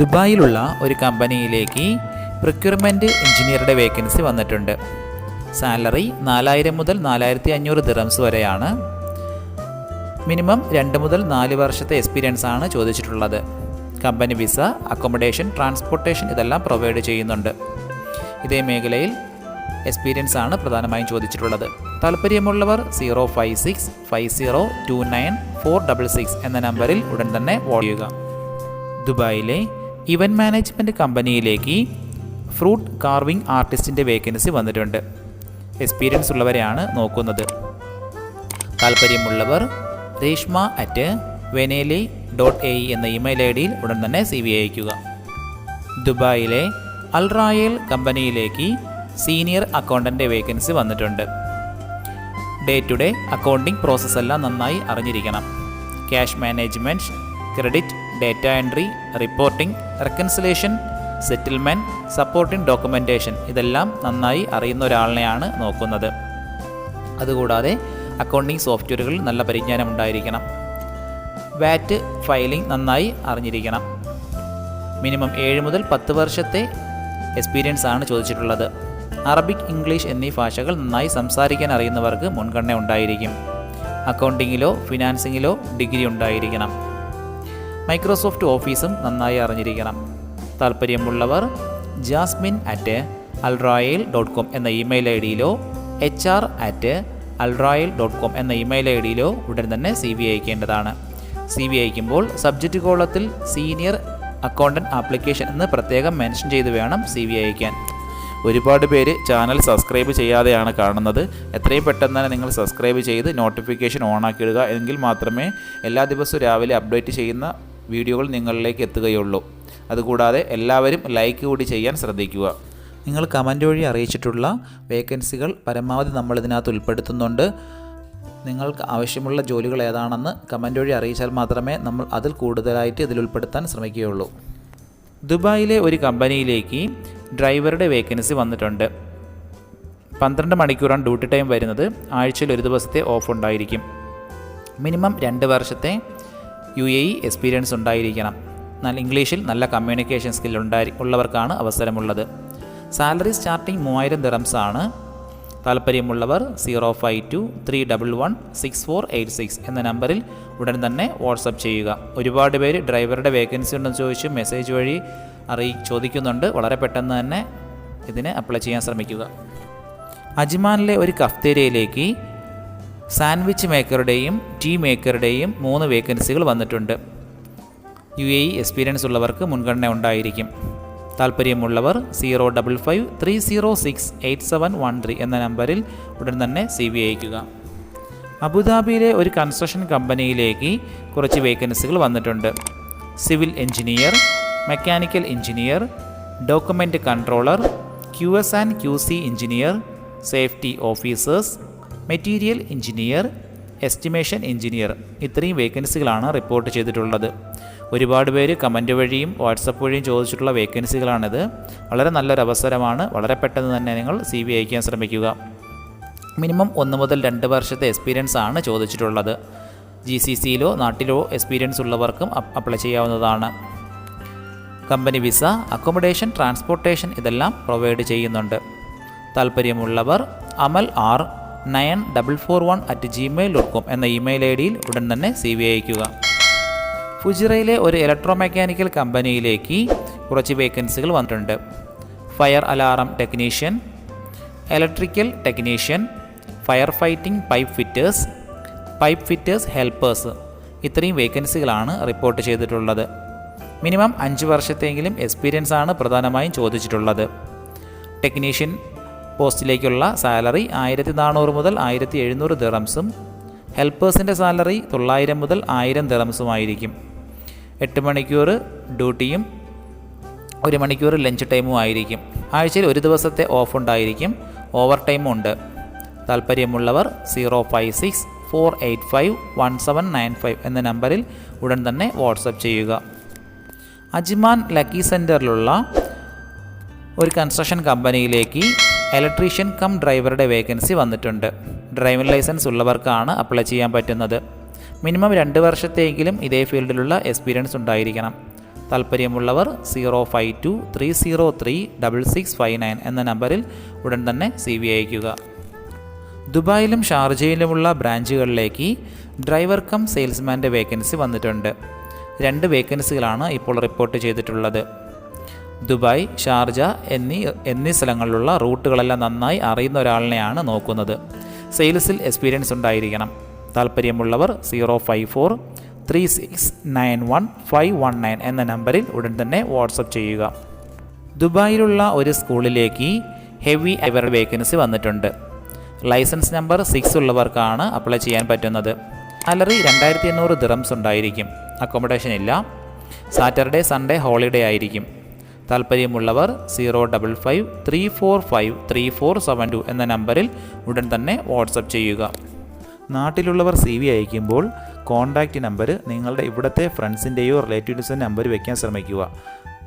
ദുബായിലുള്ള ഒരു കമ്പനിയിലേക്ക് പ്രൊക്യൂർമെന്റ് എഞ്ചിനീയറുടെ വേക്കൻസി വന്നിട്ടുണ്ട്. സാലറി നാലായിരം മുതൽ നാലായിരത്തി അഞ്ഞൂറ് ദിറംസ് വരെയാണ്. മിനിമം രണ്ട് മുതൽ നാല് വർഷത്തെ എക്സ്പീരിയൻസ് ആണ് ചോദിച്ചിട്ടുള്ളത്. കമ്പനി വിസ അക്കോമഡേഷൻ ട്രാൻസ്പോർട്ടേഷൻ ഇതെല്ലാം പ്രൊവൈഡ് ചെയ്യുന്നുണ്ട്. ഇതേ മേഖലയിൽ എക്സ്പീരിയൻസ് ആണ് പ്രധാനമായും ചോദിച്ചിട്ടുള്ളത്. താല്പര്യമുള്ളവർ zero five six five zero two nine four double six എന്ന നമ്പറിൽ ഉടൻ തന്നെ വോൾ ചെയ്യുക. ദുബായിലെ ഇവന്റ് മാനേജ്മെന്റ് കമ്പനിയിലേക്ക് ഫ്രൂട്ട് കാർവിംഗ് ആർട്ടിസ്റ്റിന്റെ വേക്കൻസി വന്നിട്ടുണ്ട്. എക്സ്പീരിയൻസ് ഉള്ളവരെയാണ് നോക്കുന്നത്. താല്പര്യമുള്ളവർ രേഷ്മ അറ്റ് വെനേലി ഡോട്ട് എ എന്ന ഇമെയിൽ ഐ ഡിയിൽ ഉടൻ തന്നെ സി വി അയക്കുക ദുബായിലെ അൽറായൽ കമ്പനിയിലേക്ക് സീനിയർ അക്കൗണ്ടന്റ് വേക്കൻസി വന്നിട്ടുണ്ട്. ഡേ ടു ഡേ അക്കൗണ്ടിംഗ് പ്രോസസ്സെല്ലാം നന്നായി അറിഞ്ഞിരിക്കണം. Cash management credit data entry reporting reconciliation settlement supporting documentation ഇതെല്ലാം നന്നായി അറിയുന്ന ഒരാളിനെയാണ് നോക്കുന്നത്. അതുകൂടാതെ അക്കൗണ്ടിംഗ് സോഫ്റ്റ്വെയറുകളിൽ നല്ല പരിജ്ഞാനം ഉണ്ടായിരിക്കണം. വാറ്റ് ഫയലിംഗ് നന്നായി അറിഞ്ഞിരിക്കണം. മിനിമം ഏഴ് മുതൽ പത്ത് വർഷത്തെ എക്സ്പീരിയൻസ് ആണ് ചോദിച്ചിട്ടുള്ളത്. അറബിക് ഇംഗ്ലീഷ് എന്നീ ഭാഷകൾ നന്നായി സംസാരിക്കാൻ അറിയുന്നവർക്ക് മുൻഗണന ഉണ്ടായിരിക്കും. അക്കൗണ്ടിങ്ങിലോ ഫിനാൻസിങ്ങിലോ ഡിഗ്രി ഉണ്ടായിരിക്കണം. മൈക്രോസോഫ്റ്റ് ഓഫീസും നന്നായി അറിഞ്ഞിരിക്കണം. താല്പര്യമുള്ളവർ Jasmine at Al Royal dot com എന്ന email I ഡിയിലോ H R at Al Royal dot com എന്ന ഇമെയിൽ ഐ ഡിയിലോ ഉടൻ തന്നെ സി വി അയക്കേണ്ടതാണ്. സി വി അയക്കുമ്പോൾ സബ്ജക്റ്റ് കോളത്തിൽ സീനിയർ അക്കൗണ്ടന്റ് ആപ്ലിക്കേഷൻ എന്ന് പ്രത്യേകം മെൻഷൻ ചെയ്ത് വേണം സി വി അയക്കാൻ. ഒരുപാട് പേര് ചാനൽ സബ്സ്ക്രൈബ് ചെയ്യാതെയാണ് കാണുന്നത്. എത്രയും പെട്ടെന്ന് തന്നെ നിങ്ങൾ സബ്സ്ക്രൈബ് ചെയ്ത് നോട്ടിഫിക്കേഷൻ ഓണാക്കിയിടുക എങ്കിൽ മാത്രമേ എല്ലാ ദിവസവും രാവിലെ അപ്ഡേറ്റ് ചെയ്യുന്ന വീഡിയോകൾ നിങ്ങളിലേക്ക് എത്തുകയുള്ളൂ. അതുകൂടാതെ എല്ലാവരും ലൈക്ക് കൂടി ചെയ്യാൻ ശ്രദ്ധിക്കുക. നിങ്ങൾ കമന്റ് വഴി അറിയിച്ചിട്ടുള്ള വേക്കൻസികൾ പരമാവധി നമ്മൾ ഇതിനകത്ത് ഉൾപ്പെടുത്തുന്നുണ്ട്. നിങ്ങൾക്ക് ആവശ്യമുള്ള ജോലികൾ ഏതാണെന്ന് കമന്റ് വഴി അറിയിച്ചാൽ മാത്രമേ നമ്മൾ അതിൽ കൂടുതലായിട്ട് ഇതിൽ ഉൾപ്പെടുത്താൻ ശ്രമിക്കുകയുള്ളൂ. ദുബായിലെ ഒരു കമ്പനിയിലേക്ക് ഡ്രൈവറുടെ വേക്കൻസി വന്നിട്ടുണ്ട്. പന്ത്രണ്ട് മണിക്കൂറാണ് ഡ്യൂട്ടി ടൈം വരുന്നത്. ആഴ്ചയിൽ ഒരു ദിവസത്തെ ഓഫ് ഉണ്ടായിരിക്കും. മിനിമം രണ്ട് വർഷത്തെ യു എ ഇ എക്സ്പീരിയൻസ് ഉണ്ടായിരിക്കണം. നല്ല ഇംഗ്ലീഷിൽ നല്ല കമ്മ്യൂണിക്കേഷൻ സ്കിൽ ഉണ്ടായി ഉള്ളവർക്കാണ് അവസരമുള്ളത്. സാലറി സ്റ്റാർട്ടിംഗ് മൂവായിരം ദിറംസ് ആണ്. താല്പര്യമുള്ളവർ zero five two three double one six four eight six എന്ന നമ്പറിൽ ഉടൻ തന്നെ വാട്സപ്പ് ചെയ്യുക. ഒരുപാട് പേര് ഡ്രൈവറുടെ വേക്കൻസി ഉണ്ടെന്ന് ചോദിച്ച് മെസ്സേജ് വഴി അറിയി ചോദിക്കുന്നുണ്ട്. വളരെ പെട്ടെന്ന് തന്നെ ഇതിന് അപ്ലൈ ചെയ്യാൻ ശ്രമിക്കുക. അജ്മാനിലെ ഒരു കഫ്തേരിയയിലേക്ക് സാൻഡ്വിച്ച് മേക്കറുടെയും ടീ മേക്കറുടെയും മൂന്ന് വേക്കൻസികൾ വന്നിട്ടുണ്ട്. യു എ എക്സ്പീരിയൻസ് ഉള്ളവർക്ക് മുൻഗണന ഉണ്ടായിരിക്കും. താല്പര്യമുള്ളവർ zero double five three zero six eight seven one three എന്ന നമ്പറിൽ ഉടൻ തന്നെ സി വി അയക്കുക അബുദാബിയിലെ ഒരു കൺസ്ട്രക്ഷൻ കമ്പനിയിലേക്ക് കുറച്ച് വേക്കൻസികൾ വന്നിട്ടുണ്ട്. Civil engineer mechanical engineer document controller Q S and Q C engineer safety officers material engineer estimation engineer ഇത്രയും വേക്കൻസികളാണ് റിപ്പോർട്ട് ചെയ്തിട്ടുള്ളത്. ഒരുപാട് പേര് കമന്റ് വഴിയും വാട്സപ്പ് വഴിയും ചോദിച്ചിട്ടുള്ള വേക്കൻസികളാണിത്. വളരെ നല്ലൊരു അവസരമാണ്. വളരെ പെട്ടെന്ന് തന്നെ നിങ്ങൾ സി വി അയക്കാൻ ശ്രമിക്കുക. മിനിമം ഒന്ന് മുതൽ രണ്ട് വർഷത്തെ എക്സ്പീരിയൻസ് ആണ് ചോദിച്ചിട്ടുള്ളത്. ജി സി സിയിലോ നാട്ടിലോ എക്സ്പീരിയൻസ് ഉള്ളവർക്കും അപ്ലൈ ചെയ്യാവുന്നതാണ്. കമ്പനി വിസ അക്കോമഡേഷൻ ട്രാൻസ്പോർട്ടേഷൻ ഇതെല്ലാം പ്രൊവൈഡ് ചെയ്യുന്നുണ്ട്. താല്പര്യമുള്ളവർ Amal R nine double four one at Gmail dot com എന്ന ഇമെയിൽ ഐ ഡിയിൽ ഉടൻ തന്നെ സി വി അയക്കുക ഫുജിറയിലെ ഒരു ഇലക്ട്രോ മെക്കാനിക്കൽ കമ്പനിയിലേക്ക് കുറച്ച് വേക്കൻസികൾ വന്നിട്ടുണ്ട്. Fire alarm technician electrical technician fire fighting pipe fitters pipe fitters helpers ഇത്രയും വേക്കൻസികളാണ് റിപ്പോർട്ട് ചെയ്തിട്ടുള്ളത്. മിനിമം അഞ്ച് വർഷത്തെങ്കിലും എക്സ്പീരിയൻസ് ആണ് പ്രധാനമായും ചോദിച്ചിട്ടുള്ളത്. ടെക്നീഷ്യൻ പോസ്റ്റിലേക്കുള്ള സാലറി ആയിരത്തി നാനൂറ് മുതൽ ആയിരത്തി എഴുന്നൂറ് ദിറംസും ഹെൽപ്പേഴ്സിന്റെ സാലറി തൊള്ളായിരം മുതൽ ആയിരം ദിറംസുമായിരിക്കും. എട്ട് മണിക്കൂർ ഡ്യൂട്ടിയും ഒരു മണിക്കൂർ ലഞ്ച് ടൈമും ആയിരിക്കും. ആഴ്ചയിൽ ഒരു ദിവസത്തെ ഓഫ് ഉണ്ടായിരിക്കും. ഓവർ ടൈമും ഉണ്ട്. താല്പര്യമുള്ളവർ zero five six four eight five one seven nine five എന്ന നമ്പറിൽ ഉടൻ തന്നെ വാട്സപ്പ് ചെയ്യുക. അജ്മാൻ ലക്കി സെന്ററിലുള്ള ഒരു കൺസ്ട്രക്ഷൻ കമ്പനിയിലേക്ക് ഇലക്ട്രീഷ്യൻ കം ഡ്രൈവറുടെ വേക്കൻസി വന്നിട്ടുണ്ട്. ഡ്രൈവിംഗ് ലൈസൻസ് ഉള്ളവർക്കാണ് അപ്ലൈ ചെയ്യാൻ പറ്റുന്നത്. മിനിമം രണ്ട് വർഷത്തേക്കിലും ഇതേ ഫീൽഡിലുള്ള എക്സ്പീരിയൻസ് ഉണ്ടായിരിക്കണം. താല്പര്യമുള്ളവർ zero five two three zero three double six five nine എന്ന നമ്പറിൽ ഉടൻ തന്നെ സി വി അയക്കുക ദുബായിലും ഷാർജയിലുമുള്ള ബ്രാഞ്ചുകളിലേക്ക് ഡ്രൈവർ കം സെയിൽസ്മാന്റെ വേക്കൻസി വന്നിട്ടുണ്ട്. രണ്ട് വേക്കൻസികളാണ് ഇപ്പോൾ റിപ്പോർട്ട് ചെയ്തിട്ടുള്ളത്. ദുബായ് ഷാർജ എന്നീ എന്നീ സ്ഥലങ്ങളിലുള്ള റൂട്ടുകളെല്ലാം നന്നായി അറിയുന്ന ഒരാളിനെയാണ് നോക്കുന്നത്. സെയിൽസിൽ എക്സ്പീരിയൻസ് ഉണ്ടായിരിക്കണം. താല്പര്യമുള്ളവർ zero five four three six nine one five one nine എന്ന നമ്പറിൽ ഉടൻ തന്നെ വാട്സപ്പ് ചെയ്യുക. ദുബായിലുള്ള ഒരു സ്കൂളിലേക്ക് ഹെവി എവർ വേക്കൻസി വന്നിട്ടുണ്ട്. ലൈസൻസ് നമ്പർ സിക്സ് ഉള്ളവർക്കാണ് അപ്ലൈ ചെയ്യാൻ പറ്റുന്നത്. സാലറി രണ്ടായിരത്തി എണ്ണൂറ് ദിറംസ് ഉണ്ടായിരിക്കും. അക്കോമഡേഷൻ ഇല്ല. സാറ്റർഡേ സൺഡേ ഹോളിഡേ ആയിരിക്കും. താല്പര്യമുള്ളവർ zero double five three four five three four seven two എന്ന നമ്പറിൽ ഉടൻ തന്നെ വാട്സപ്പ് ചെയ്യുക. നാട്ടിലുള്ളവർ സി വി അയക്കുമ്പോൾ കോൺടാക്റ്റ് നമ്പർ നിങ്ങളുടെ ഇവിടുത്തെ ഫ്രണ്ട്സിന്റെയോ റിലേറ്റീവ്സിന്റെ നമ്പർ വയ്ക്കാൻ ശ്രമിക്കുക.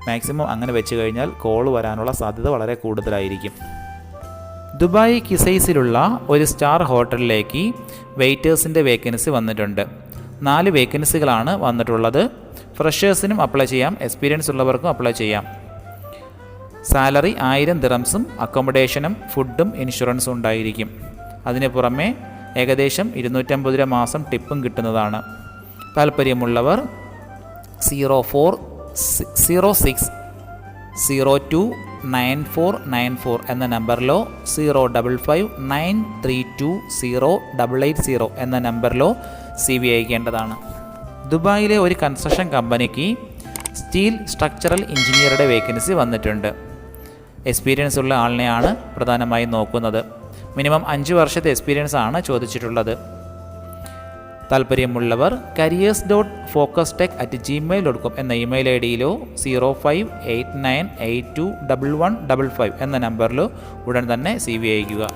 മാക്സിമം അങ്ങനെ വെച്ച് കഴിഞ്ഞാൽ കോൾ വരാനുള്ള സാധ്യത വളരെ കൂടുതലായിരിക്കും. ദുബായ് കിസൈസിലുള്ള ഒരു സ്റ്റാർ ഹോട്ടലിലേക്ക് വെയിറ്റേഴ്സിന്റെ വേക്കൻസി വന്നിട്ടുണ്ട്. നാല് വേക്കൻസികളാണ് വന്നിട്ടുള്ളത്. ഫ്രഷേഴ്സിനും അപ്ലൈ ചെയ്യാം. എക്സ്പീരിയൻസ് ഉള്ളവർക്കും അപ്ലൈ ചെയ്യാം. സാലറി ആയിരം ദിറംസും അക്കോമഡേഷനും ഫുഡും ഇൻഷുറൻസും ഉണ്ടായിരിക്കും. അതിന് പുറമെ ഏകദേശം ഇരുന്നൂറ്റമ്പത് രൂപ മാസം ടിപ്പും കിട്ടുന്നതാണ്. താല്പര്യമുള്ളവർ zero four zero six zero two nine four nine four എന്ന നമ്പറിലോ zero double five nine three two zero double eight zero എന്ന നമ്പറിലോ സി വി അയക്കേണ്ടതാണ്. ദുബായിലെ ഒരു കൺസ്ട്രക്ഷൻ കമ്പനിക്ക് സ്റ്റീൽ സ്ട്രക്ചറൽ എഞ്ചിനീയറുടെ വേക്കൻസി വന്നിട്ടുണ്ട്. എക്സ്പീരിയൻസ് ഉള്ള ആളിനെയാണ് പ്രധാനമായും നോക്കുന്നത്. മിനിമം അഞ്ച് വർഷത്തെ എക്സ്പീരിയൻസ് ആണ് ചോദിച്ചിട്ടുള്ളത്. താല്പര്യമുള്ളവർ careers dot focus tech at Gmail dot com എന്ന email I ഡിയിലോ zero five eight nine eight two double one double five എന്ന നമ്പറിലോ ഉടൻ തന്നെ സി വി അയക്കുക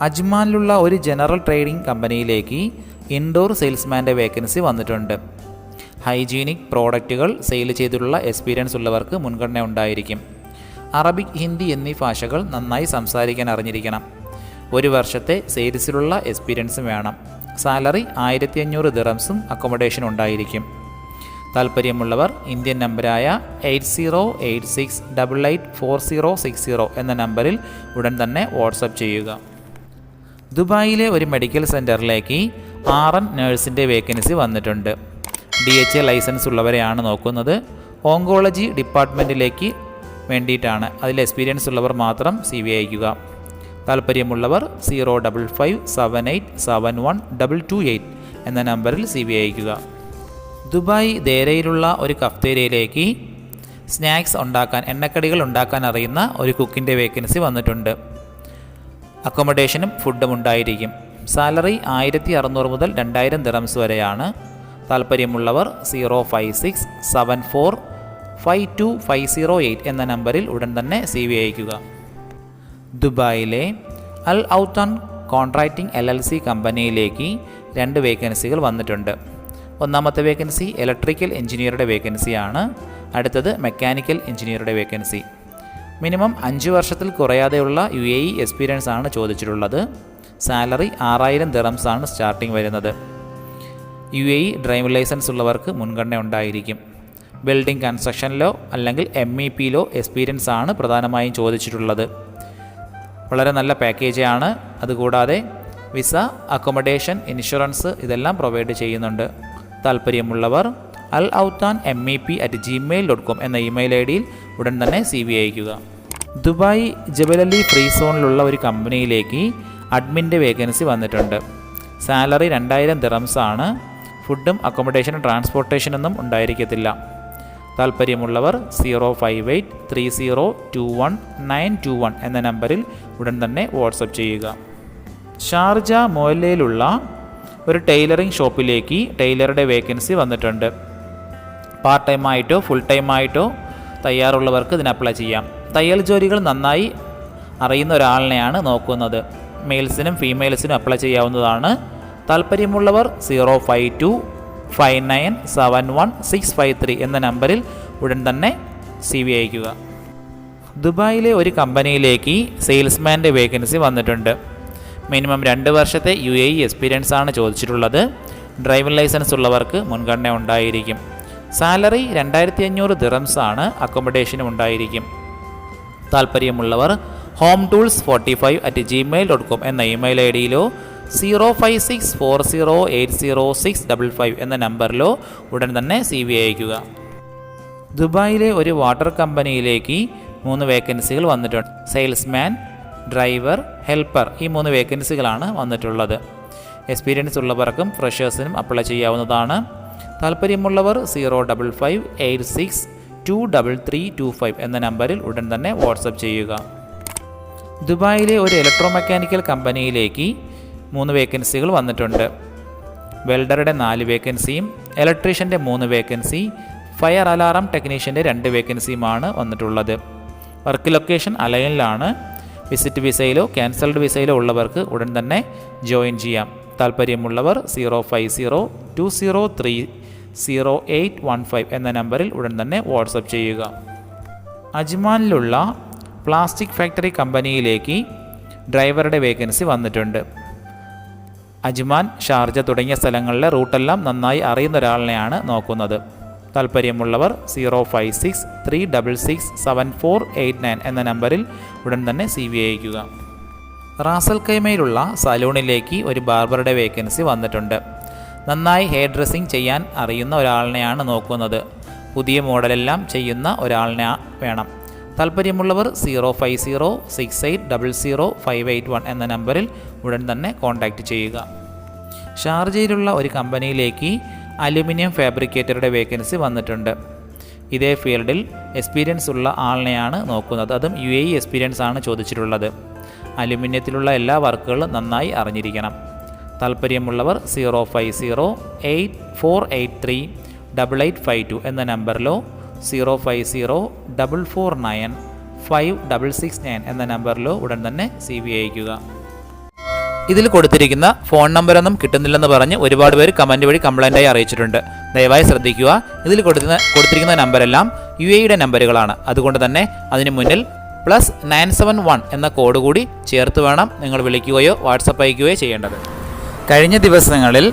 അജ്മാനിലുള്ള ഒരു ജനറൽ ട്രേഡിംഗ് കമ്പനിയിലേക്ക് ഇൻഡോർ സെയിൽസ്മാന്റെ വേക്കൻസി വന്നിട്ടുണ്ട്. ഹൈജീനിക് പ്രോഡക്റ്റുകൾ സെയിൽ ചെയ്തിട്ടുള്ള എക്സ്പീരിയൻസ് ഉള്ളവർക്ക് മുൻഗണന ഉണ്ടായിരിക്കും. അറബിക് ഹിന്ദി എന്നീ ഭാഷകൾ നന്നായി സംസാരിക്കാൻ അറിഞ്ഞിരിക്കണം. ഒരു വർഷത്തെ സെയിൽസിലുള്ള എക്സ്പീരിയൻസും വേണം. സാലറി ആയിരത്തി അഞ്ഞൂറ് ദിറംസും അക്കോമഡേഷൻ ഉണ്ടായിരിക്കും. താല്പര്യമുള്ളവർ Indian നമ്പരായ eight zero eight six double eight four zero six zero എന്ന നമ്പറിൽ ഉടൻ തന്നെ വാട്സപ്പ് ചെയ്യുക. ദുബായിലെ ഒരു മെഡിക്കൽ സെന്ററിലേക്ക് ആർ എൻ നേഴ്സിന്റെ വേക്കൻസി വന്നിട്ടുണ്ട്. ഡി എച്ച് എ ലൈസൻസ് ഉള്ളവരെയാണ് നോക്കുന്നത്. ഓങ്കോളജി ഡിപ്പാർട്ട്മെന്റിലേക്ക് വേണ്ടിയിട്ടാണ്. അതിൽ എക്സ്പീരിയൻസ് ഉള്ളവർ മാത്രം സി വി അയക്കുക താല്പര്യമുള്ളവർ zero double five seven eight seven one double two eight എന്ന നമ്പറിൽ സി വി അയക്കുക ദുബായ് ദേരയിലുള്ള ഒരു കഫ്തേരിയയിലേക്ക് സ്നാക്സ് ഉണ്ടാക്കാൻ എണ്ണക്കടികൾ ഉണ്ടാക്കാൻ അറിയുന്ന ഒരു കുക്കിന്റെ വേക്കൻസി വന്നിട്ടുണ്ട്. അക്കോമഡേഷനും ഫുഡും ഉണ്ടായിരിക്കും. സാലറി ആയിരത്തി അറുന്നൂറ് മുതൽ രണ്ടായിരം ദിറംസ് വരെയാണ്. താല്പര്യമുള്ളവർ zero five six seven four five two five zero eight എന്ന നമ്പറിൽ ഉടൻ തന്നെ സി വി അയക്കുക ദുബായിലെ അൽ ഔത്താൻ കോൺട്രാക്റ്റിംഗ് എൽ എൽ സി കമ്പനിയിലേക്ക് രണ്ട് വേക്കൻസികൾ വന്നിട്ടുണ്ട്. ഒന്നാമത്തെ വേക്കൻസി ഇലക്ട്രിക്കൽ എഞ്ചിനീയറുടെ വേക്കൻസിയാണ്. അടുത്തത് മെക്കാനിക്കൽ എഞ്ചിനീയറുടെ വേക്കൻസി. മിനിമം അഞ്ച് വർഷത്തിൽ കുറയാതെയുള്ള യു എ ഇ എക്സ്പീരിയൻസ് ആണ് ചോദിച്ചിട്ടുള്ളത്. സാലറി ആറായിരം ദിറംസ് ആണ് സ്റ്റാർട്ടിംഗ് വരുന്നത്. U A E driving licence ഉള്ളവർക്ക് മുൻഗണന ഉണ്ടായിരിക്കും. ബിൽഡിംഗ് കൺസ്ട്രക്ഷനിലോ അല്ലെങ്കിൽ എം ഇ പിയിലോ എക്സ്പീരിയൻസ് ആണ് പ്രധാനമായും ചോദിച്ചിട്ടുള്ളത്. വളരെ നല്ല പാക്കേജാണ് അതുകൂടാതെ വിസ അക്കോമഡേഷൻ ഇൻഷുറൻസ് ഇതെല്ലാം പ്രൊവൈഡ് ചെയ്യുന്നുണ്ട്. താല്പര്യമുള്ളവർ അൽ ഔത്താൻ M E P at Gmail dot com എന്ന ഇമെയിൽ ഐ ഡിയിൽ ഉടൻ തന്നെ സി വി അയക്കുക ദുബായ് ജബലലി ഫ്രീ സോണിലുള്ള ഒരു കമ്പനിയിലേക്ക് അഡ്മിന്റെ വേക്കൻസി വന്നിട്ടുണ്ട്. സാലറി രണ്ടായിരം ദിറംസാണ് ഫുഡും അക്കോമഡേഷനും ട്രാൻസ്പോർട്ടേഷനൊന്നും ഉണ്ടായിരിക്കത്തില്ല. താല്പര്യമുള്ളവർ zero five eight three zero two one nine two one എന്ന നമ്പറിൽ ഉടൻ തന്നെ വാട്സപ്പ് ചെയ്യുക. ഷാർജ മൊയലയിലുള്ള ഒരു ടൈലറിംഗ് ഷോപ്പിലേക്ക് ടൈലറുടെ വേക്കൻസി വന്നിട്ടുണ്ട്. പാർട്ട് ടൈം ആയിട്ടോ ഫുൾ ടൈം ആയിട്ടോ തയ്യാറുള്ളവർക്ക് ഇതിന് അപ്ലൈ ചെയ്യാം. തയ്യൽ ജോലികൾ നന്നായി അറിയുന്ന ഒരാളിനെയാണ് നോക്കുന്നത്. മെയിൽസിനും ഫീമെയിൽസിനും അപ്ലൈ ചെയ്യാവുന്നതാണ്. താല്പര്യമുള്ളവർ zero five two five nine seven one six five three എന്ന നമ്പറിൽ ഉടൻ തന്നെ സി വി അയക്കുക ദുബായിലെ ഒരു കമ്പനിയിലേക്ക് സെയിൽസ്മാന്റെ വേക്കൻസി വന്നിട്ടുണ്ട്. മിനിമം രണ്ട് വർഷത്തെ യു എ ഇ എക്സ്പീരിയൻസ് ആണ് ചോദിച്ചിട്ടുള്ളത്. ഡ്രൈവിംഗ് ലൈസൻസ് ഉള്ളവർക്ക് മുൻഗണന ഉണ്ടായിരിക്കും. സാലറി രണ്ടായിരത്തി അഞ്ഞൂറ് ദിറംസ് ആണ് അക്കോമഡേഷനും ഉണ്ടായിരിക്കും. താല്പര്യമുള്ളവർ home tools forty five at Gmail dot com എന്ന email I ഡിയിലോ zero five six four zero eight zero six double five എന്ന നമ്പറിലോ ഉടൻ തന്നെ സി വി അയക്കുക ദുബായിലെ ഒരു വാട്ടർ കമ്പനിയിലേക്ക് മൂന്ന് വേക്കൻസികൾ വന്നിട്ടുണ്ട്. സെയിൽസ്മാൻ ഡ്രൈവർ ഹെൽപ്പർ ഈ മൂന്ന് വേക്കൻസികളാണ് വന്നിട്ടുള്ളത്. എക്സ്പീരിയൻസ് ഉള്ളവർക്കും ഫ്രഷേഴ്സിനും അപ്ലൈ ചെയ്യാവുന്നതാണ്. താല്പര്യമുള്ളവർ zero double five eight six two double three two five എന്ന നമ്പറിൽ ഉടൻ തന്നെ വാട്സപ്പ് ചെയ്യുക. ദുബായിലെ ഒരു ഇലക്ട്രോ മെക്കാനിക്കൽ കമ്പനിയിലേക്ക് മൂന്ന് വേക്കൻസികൾ വന്നിട്ടുണ്ട്. വെൽഡറുടെ നാല് വേക്കൻസിയും ഇലക്ട്രീഷ്യന്റെ മൂന്ന് വേക്കൻസി ഫയർ അലാറം ടെക്നീഷ്യന്റെ രണ്ട് വേക്കൻസിയുമാണ് വന്നിട്ടുള്ളത്. വർക്ക് ലൊക്കേഷൻ അലയനിലാണ്. വിസിറ്റ് വിസയിലോ ക്യാൻസൽഡ് വിസയിലോ ഉള്ളവർക്ക് ഉടൻ തന്നെ ജോയിൻ ചെയ്യാം. താല്പര്യമുള്ളവർ zero five zero two zero three zero eight one five എന്ന നമ്പറിൽ ഉടൻ തന്നെ വാട്സപ്പ് ചെയ്യുക. അജ്മാനിലുള്ള പ്ലാസ്റ്റിക് ഫാക്ടറി കമ്പനിയിലേക്ക് ഡ്രൈവറുടെ വേക്കൻസി വന്നിട്ടുണ്ട്. അജ്മാൻ ഷാർജ തുടങ്ങിയ സ്ഥലങ്ങളിലെ റൂട്ടെല്ലാം നന്നായി അറിയുന്ന ഒരാളിനെയാണ് നോക്കുന്നത്. താല്പര്യമുള്ളവർ zero five six three double six seven four eight nine എന്ന നമ്പറിൽ ഉടൻ തന്നെ സി വി അയക്കുക റാസൽ കൈമയിലുള്ള സലൂണിലേക്ക് ഒരു ബാർബറുടെ വേക്കൻസി വന്നിട്ടുണ്ട്. നന്നായി ഹെയർ ഡ്രസ്സിങ് ചെയ്യാൻ അറിയുന്ന ഒരാളിനെയാണ് നോക്കുന്നത്. പുതിയ മോഡലെല്ലാം ചെയ്യുന്ന ഒരാളിനെ വേണം. താല്പര്യമുള്ളവർ zero five zero six eight double zero five eight one എന്ന നമ്പറിൽ ഉടൻ തന്നെ കോൺടാക്റ്റ് ചെയ്യുക. ഷാർജയിലുള്ള ഒരു കമ്പനിയിലേക്ക് അലുമിനിയം ഫാബ്രിക്കേറ്ററുടെ വേക്കൻസി വന്നിട്ടുണ്ട്. ഇതേ ഫീൽഡിൽ എക്സ്പീരിയൻസ് ഉള്ള ആളിനെയാണ് നോക്കുന്നത്. അതും യു എ എക്സ്പീരിയൻസ് ആണ് ചോദിച്ചിട്ടുള്ളത്. അലുമിനിയത്തിലുള്ള എല്ലാ വർക്കുകളും നന്നായി അറിഞ്ഞിരിക്കണം. താല്പര്യമുള്ളവർ zero five zero eight four eight three double eight five two എന്ന നമ്പറിലോ zero five zero double four nine five double six nine എന്ന നമ്പറിലോ ഉടൻ തന്നെ സി ബി അയക്കുക ഇതിൽ കൊടുത്തിരിക്കുന്ന ഫോൺ നമ്പറൊന്നും കിട്ടുന്നില്ലെന്ന് പറഞ്ഞ് ഒരുപാട് പേര് കമന്റ് വഴി കംപ്ലൈന്റായി അറിയിച്ചിട്ടുണ്ട്. ദയവായി ശ്രദ്ധിക്കുക. ഇതിൽ കൊടുക്കുന്ന കൊടുത്തിരിക്കുന്ന നമ്പരെല്ലാം യു എയുടെ നമ്പറുകളാണ്. അതുകൊണ്ട് തന്നെ അതിന് മുന്നിൽ പ്ലസ് നയൻ സെവൻ വൺ എന്ന കോഡ് കൂടി ചേർത്ത് വേണം നിങ്ങൾ വിളിക്കുകയോ വാട്സപ്പ് അയക്കുകയോ ചെയ്യേണ്ടത്. കഴിഞ്ഞ ദിവസങ്ങളിൽ